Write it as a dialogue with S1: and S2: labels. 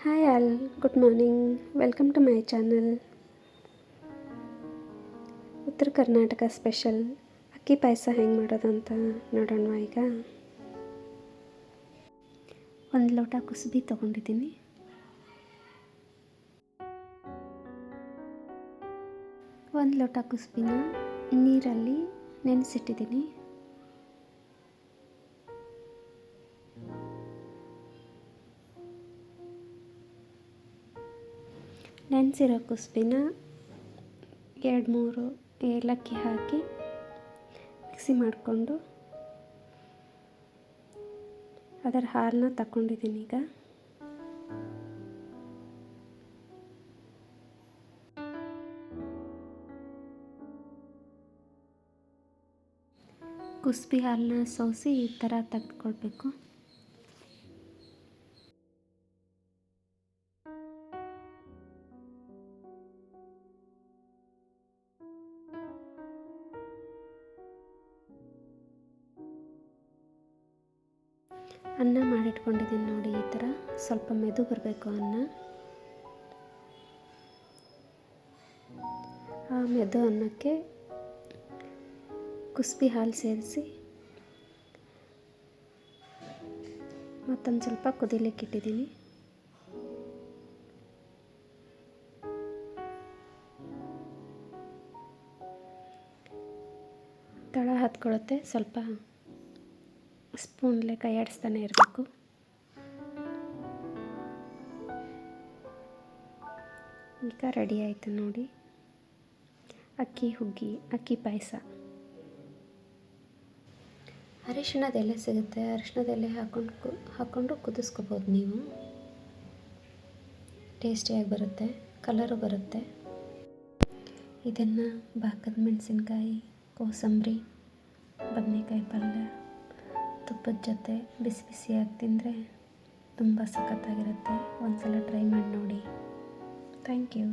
S1: Hi all good morning welcome to my channel Uttara Karnataka special ಅಕ್ಕಿ ಪಾಯಸ ಹೆಂಗೆ ಮಾಡೋದಂತ ನೋಡೋಣ ಈಗ ಒಂದು ಲೋಟ ಕುಸುಬಿ ತೊಗೊಂಡಿದ್ದೀನಿ ಒಂದು ಲೋಟ ಕುಸುಬಿನ ನೀರಲ್ಲಿ ನೆನೆಸಿಟ್ಟಿದ್ದೀನಿ ನೆನೆಸಿರೋ ಕುಸುಬಿನ ಎರಡು ಮೂರು ಏಲಕ್ಕಿ ಹಾಕಿ ಮಿಕ್ಸಿ ಮಾಡಿಕೊಂಡು ಅದರ ಹಾಲನ್ನ ತಗೊಂಡಿದ್ದೀನಿ ಈಗ. ಕುಸ್ಬಿ ಹಾಲನ್ನ ಸೋಸಿ ಈ ಥರ ತೆಗೆದುಕೊಳ್ಬೇಕು. ಅನ್ನ ಮಾಡಿಟ್ಕೊಂಡಿದ್ದೀನಿ ನೋಡಿ, ಈ ಥರ ಸ್ವಲ್ಪ ಮೆದು ಬರಬೇಕು ಅನ್ನ. ಆ ಮೆದು ಅನ್ನಕ್ಕೆ ಕುಸ್ಬಿ ಹಾಲು ಸೇರಿಸಿ, ಮತ್ತೊಂದು ಸ್ವಲ್ಪ ಕುದಿಲಿಕ್ಕೆ ಇಟ್ಟಿದ್ದೀನಿ. ತಳ ಹತ್ಕೊಳ್ಳುತ್ತೆ ಸ್ವಲ್ಪ. ಸ್ಪೂನ್ಲೆ ಕೈ ಆಡಿಸ್ತಾನೆ ಇರಬೇಕು. ಈಗ ರೆಡಿ ಆಯಿತು ನೋಡಿ. ಅಕ್ಕಿ ಹುಗ್ಗಿ, ಅಕ್ಕಿ ಪಾಯಸ. ಅರಿಶಿಣದ ಎಲೆ ಸಿಗುತ್ತೆ. ಅರಿಶಿಣದ ಎಲೆ ಹಾಕೊಂಡು ಕು ಹಾಕ್ಕೊಂಡು ಕುದಿಸ್ಕೋಬೋದು ನೀವು. ಟೇಸ್ಟಿಯಾಗಿ ಬರುತ್ತೆ. ಕಲರು ಬರುತ್ತೆ. ಇದನ್ನು ಬಾಕದ ಮೆಣಸಿನ್ಕಾಯಿ, ಕೋಸಂಬರಿ, ಬದನೆಕಾಯಿ ಪಲ್ಯ. ತುಪ್ಪದ ಜೊತೆ ಬಿಸಿ ಬಿಸಿಯಾಗಿ ತಿಂದರೆ ತುಂಬ ಸಖತ್ತಾಗಿರುತ್ತೆ. ಒಂದು ಸಲ ಟ್ರೈ ಮಾಡಿ ನೋಡಿ. Thank you